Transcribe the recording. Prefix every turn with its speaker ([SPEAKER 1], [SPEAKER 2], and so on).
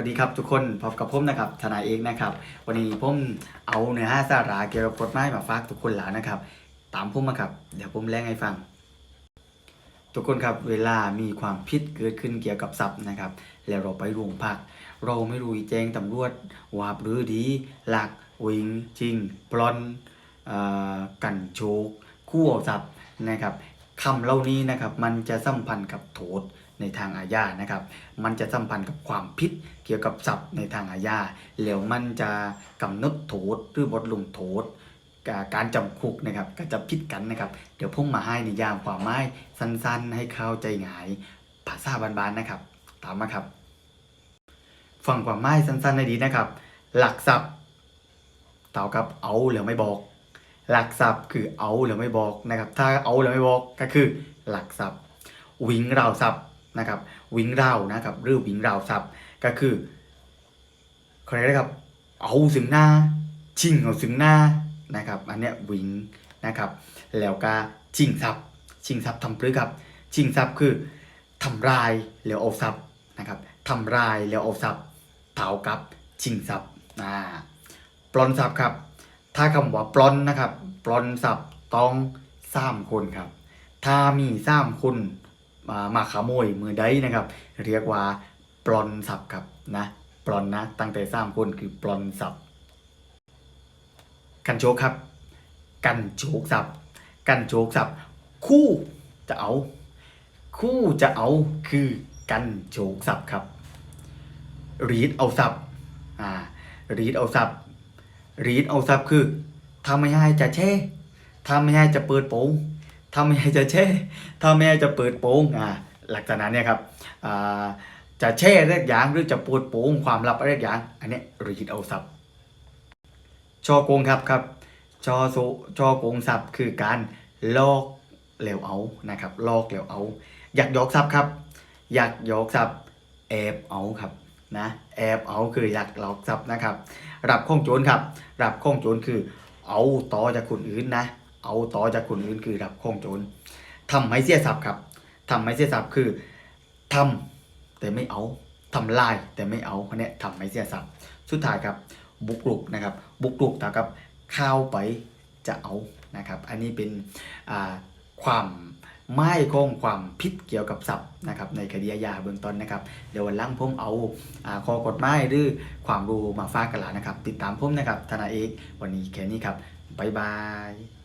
[SPEAKER 1] วัสดีครับทุกคนพบกับผมนะครับทนายเอกนะครับ วันนี้ผมเอาเนื้อหาสาระเกี่ยวกับกฎหมายมาฝากทุกคนแล้วนะครับ ตามผมมาครับ เดี๋ยวผมแรงให้ฟัง ทุกคนครับเวลามีความผิดเกิดขึ้นเกี่ยวกับทรัพย์นะครับ แล้วเราไปโรงพัก เราไม่รู้แจ้งตำรวจว่าหรือดี หลักวิงจริงปลอนอ่อกันโชกคู่เอาทรัพย์นะครับ คำเหล่านี้นะครับมันจะสัมพันธ์กับโทษในทางอาญานะครับ มันจะสัมพันธ์กับความผิดเกี่ยวกับทรัพย์ในทางอาญาแล้วมันจะกำหนดโทษหรือบทลงโทษการจำคุกนะครับก็จะผิดกันนะครับ เดี๋ยวผมมาให้นิยามความหมายสั้นๆ ให้เข้าใจง่ายภาษาบานๆนะครับ ตามมาครับ ฟังความหมายสั้นๆให้ดีนะครับ หลักทรัพย์เท่ากับเอาหรือไม่บอก หลักทรัพย์คือเอาหรือไม่บอกนะครับถ้าเอาหรือไม่บอกก็คือหลักทรัพย์วิงราวทรัพย์นะครับวิงราวนะครับหรือวิงราวทรัพย์ก็คือเขาเรียกนะครับเอาถึงหน้าชิงเอาถึงหน้านะครับอันเนี้ยวิงนะครับแล้วก็ชิงทรัพย์ชิงทรัพย์ทำพฤครับชิงทรัพย์คือทำลายแล้วเอาทรัพย์นะครับทำลายแล้วเอาทรัพย์เท่ากับชิงทรัพย์อ่าปล้นทรัพย์ครับ ถ้าคำว่าปล้นนะครับ ปล้นทรัพย์ต้องสามคนครับ ถ้ามีสามคนมามาขโมยมือใดนะครับ เรียกว่าปล้นทรัพย์ครับนะปล้นนะตั้งแต่สามคนคือปล้นทรัพย์กันโชกครับ กันโชกทรัพย์กันโชกทรัพย์คู่จะเอา คู่จะเอาคือกันโชกทรัพย์ครับรีดเอาทรัพย์อ่ารีดเอาทรัพย์ รีดเอาทรัพย์คือทำไม่ให้จะแช่ทำไม่ให้จะเปิดโปงทำไม่ให้จะแช่ทำไม่ให้จะเปิดโปงอ่าหลักษณะเนี่ยครับอ่าจะแช่เรียกอย่างหรือจะเปิดโปงความลับเรียกอย่าง อันนี้รีดเอาทรัพย์ช่อโกงครับครับชอโซชอโกงทรัพย์คือการลอกแล้วเอานะครับลอกแล้วเอา อยากยอกทรัพย์ครับ อยากยอกทรัพย์แอบเอาครับ นะแอบเอาคืออยากหลอกทรัพย์นะครับรับข้องโจรครับรับข้องโจรคือ เอาต่อจากคนอื่นนะ เอาต่อจากคนอื่นคือรับข้องโจรทำให้เสียทรัพย์ครับทำให้เสียทรัพย์คือทำแต่ไม่เอาทำลายแต่ไม่เอาอันเนี้ยทำให้เสียทรัพย์ สุดท้ายครับบุกรุกนะครับ บุกรุกเท่ากับเข้าไปจะเอานะครับ อันนี้เป็นความ ไม่คงความผิดเกี่ยวกับศัพท์นะครับในคดีอาญาเบื้องต้นนะครับ เดี๋ยววันหลังผมเอาอข้อกฎหมายหรือความรู้มาฝากกันละนะครับ ติดตามผมนะครับทนายเอกวันนี้แค่นี้ครับบ๊ายบาย